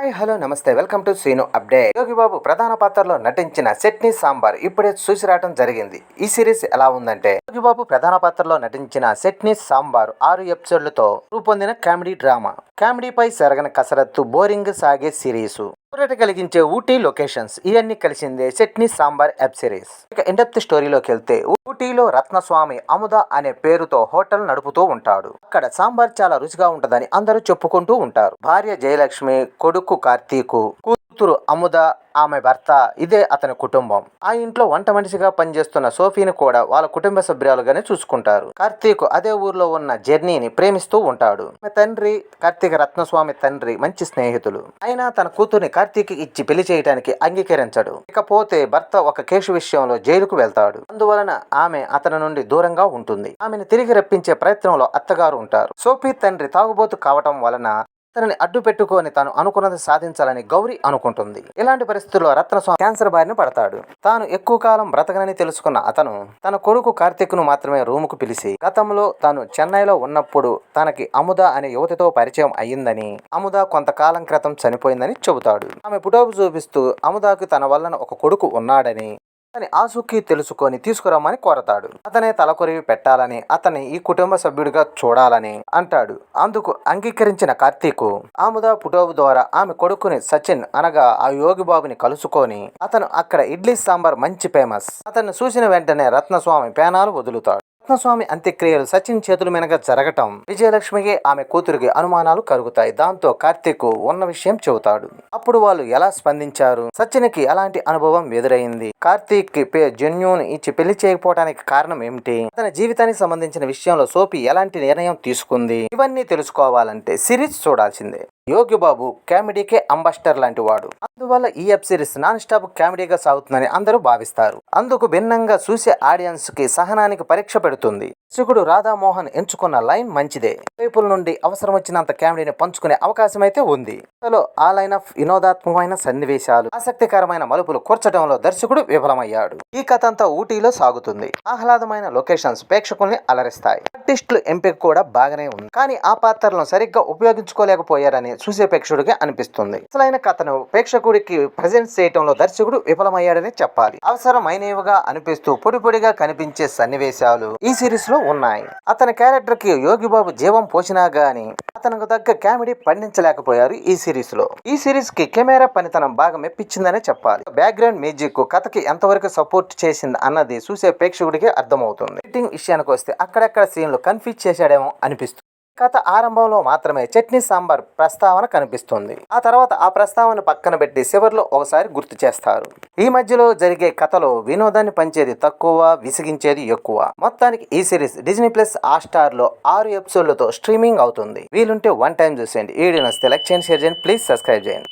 Hi hello namaste. Welcome to Seenu update. Yogi Babu ప్రధాన పాత్రలో నటించిన చట్నీ సాంబార్ ఇప్పుడే చూసి రావడం జరిగింది. ఈ సిరీస్ ఎలా ఉందంటే యోగి బాబు ప్రధాన పాత్రలో నటించిన చట్నీ సాంబార్ ఆరు ఎపిసోడ్లతో రూపొందిన కామెడీ డ్రామా. కామెడీపై సరగని కసరత్తు బోరింగ్ సాగే సిరీస్. ఊరట కలిగించే ఊటీ లొకేషన్స్. ఇవన్నీ కలిసిందే చట్నీ సాంబార్ వెబ్ సిరీస్. ఇక ఇండెప్త్ స్టోరీలోకి వెళ్తే ఊటీలో రత్నస్వామి అముద అనే పేరుతో హోటల్ నడుపుతూ ఉంటాడు. అక్కడ సాంబార్ చాలా రుచిగా ఉంటదని అందరూ చెప్పుకుంటూ ఉంటారు. భార్య జయలక్ష్మి కొడుకు కార్తీకు కూతురు అముద ఆమె భర్త ఇదే అతని కుటుంబం. ఆ ఇంట్లో వంట మనిషిగా పనిచేస్తున్న సోఫీని కూడా వాళ్ళ కుటుంబ సభ్యురాలుగానే చూసుకుంటారు. కార్తీక్ అదే ఊర్లో ఉన్న జర్నీని ప్రేమిస్తూ ఉంటాడు. తండ్రి కార్తీక రత్నస్వామి తండ్రి మంచి స్నేహితులు. అయినా తన కూతుర్ని కార్తీక్ ఇచ్చి పెళ్ళి చేయడానికి అంగీకరించడు. ఇకపోతే భర్త ఒక కేసు విషయంలో జైలుకు వెళ్తాడు. అందువలన ఆమె అతని నుండి దూరంగా ఉంటుంది. ఆమెను తిరిగి రప్పించే ప్రయత్నంలో అత్తగారు ఉంటారు. సోఫీ తండ్రి తాగుబోతు కావటం వలన తనని అడ్డు పెట్టుకొని తాను అనుకున్నది సాధించాలని గౌరీ అనుకుంటుంది. ఇలాంటి పరిస్థితుల్లో రత్నస్వామి క్యాన్సర్ బారిన పడతాడు. తాను ఎక్కువ కాలం బ్రతకనని తెలుసుకున్న అతను తన కొడుకు కార్తీక్ను మాత్రమే రూముకు పిలిచి గతంలో తాను చెన్నైలో ఉన్నప్పుడు తనకి అముద అనే యువతితో పరిచయం అయ్యిందని అముద కొంతకాలం క్రితం చనిపోయిందని చెబుతాడు. ఆమె పుటోపు చూపిస్తూ అముదాకు తన వలన ఒక కొడుకు ఉన్నాడని అతని ఆసుకి తెలుసుకొని తీసుకురమ్మని కోరతాడు. అతనే తలకొరివి పెట్టాలని అతని ఈ కుటుంబ సభ్యుడిగా చూడాలని అంటాడు. అందుకు అంగీకరించిన కార్తీకు ఆముద పుటోబు ద్వారా ఆమె కొడుకుని సచిన్ అనగా ఆ యోగి బాబుని కలుసుకొని అతను అక్కడ ఇడ్లీ సాంబార్ మంచి ఫేమస్. అతన్ని చూసిన వెంటనే రత్నస్వామి పేనాలు వదులుతాడు. రత్నస్వామి అంత్యక్రియలు సచిన్ చేతుల మీదుగా జరగటం. విజయలక్ష్మికి ఆమె కూతురికి అనుమానాలు కలుగుతాయి. దాంతో కార్తీక్ ఉన్న విషయం చెబుతాడు. అప్పుడు వాళ్ళు ఎలా స్పందించారు? సచిన్కి ఎలాంటి అనుభవం ఎదురైంది? కార్తీక్కి పే జన్యుని ఇచ్చి పెళ్ళి చేయకపోవడానికి కారణం ఏమిటి? తన జీవితానికి సంబంధించిన విషయంలో సోపి ఎలాంటి నిర్ణయం తీసుకుంది? ఇవన్నీ తెలుసుకోవాలంటే సిరీస్ చూడాల్సిందే. యోగి బాబు కామెడీకే అంబాస్టర్ లాంటి వాడు. అందువల్ల ఈ వెబ్ సిరీస్ నాన్ స్టాప్ కామెడీగా సాగుతుందని అందరూ భావిస్తారు. అందుకు భిన్నంగా చూసే ఆడియన్స్కి సహనానికి పరీక్ష పెడుతుంది. దర్శకుడు రాధామోహన్ ఎంచుకున్న లైన్ మంచిదే. వైపుల నుండి అవసరం వచ్చినంత కామెడీని పంచుకునే అవకాశం అయితే ఉంది. అందులో ఆ లైన్ ఆఫ్ వినోదాత్మకమైన సన్నివేశాలు ఆసక్తికరమైన మలుపులు కూర్చడంలో దర్శకుడు విఫలమయ్యాడు. ఈ కథ అంతా ఊటీలో సాగుతుంది. ఆహ్లాదమైన లొకేషన్స్ ప్రేక్షకుల్ని అలరిస్తాయి. ఆర్టిస్టులు ఎంపిక కూడా బాగానే ఉంది. కానీ ఆ పాత్రలను సరిగ్గా ఉపయోగించుకోలేకపోయారని చూసే ప్రేక్షకుడికి అనిపిస్తుంది. అసలైన కథను ప్రేక్షకుడికి ప్రజెంట్ చేయటంలో దర్శకుడు విఫలమయ్యాడని చెప్పాలి. అవసరమైనవిగా అనిపిస్తూ పొడి పొడిగా కనిపించే సన్నివేశాలు ఈ సిరీస్లో ఉన్నాయి. అతని క్యారెక్టర్కి యోగి బాబు జీవం పోసినా గాని అతనికి తగ్గ కామెడీ పండించలేకపోయారు ఈ సిరీస్లో. ఈ సిరీస్కి కెమెరా పనితనం బాగా మెప్పించిందనే చెప్పాలి. బ్యాక్గ్రౌండ్ మ్యూజిక్ కథకి ఎంతవరకు సపోర్ట్ చేసింది అన్నది చూసే ప్రేక్షకుడికి అర్థమవుతుంది. ఎడిటింగ్ విషయానికి వస్తే అక్కడక్కడ సీన్లు కన్ఫ్యూజ్ చేశాడేమో అనిపిస్తుంది. కథ ఆరంభంలో మాత్రమే చట్నీ సాంబార్ ప్రస్తావన కనిపిస్తుంది. ఆ తర్వాత ఆ ప్రస్తావన పక్కన పెట్టి చివరిలో ఒకసారి గుర్తు చేస్తారు. ఈ మధ్యలో జరిగే కథలో వినోదాన్ని పంచేది తక్కువ విసిగించేది ఎక్కువ. మొత్తానికి ఈ సిరీస్ డిజ్నీ ప్లస్ హాట్స్టార్లో ఆరు ఎపిసోడ్లతో స్ట్రీమింగ్ అవుతుంది. వీలుంటే వన్ టైం చూసేయండి. ఈ వీడియో నచ్చితే లైక్ చేయండి షేర్ చేయండి ప్లీజ్ సబ్స్క్రైబ్ చేయండి.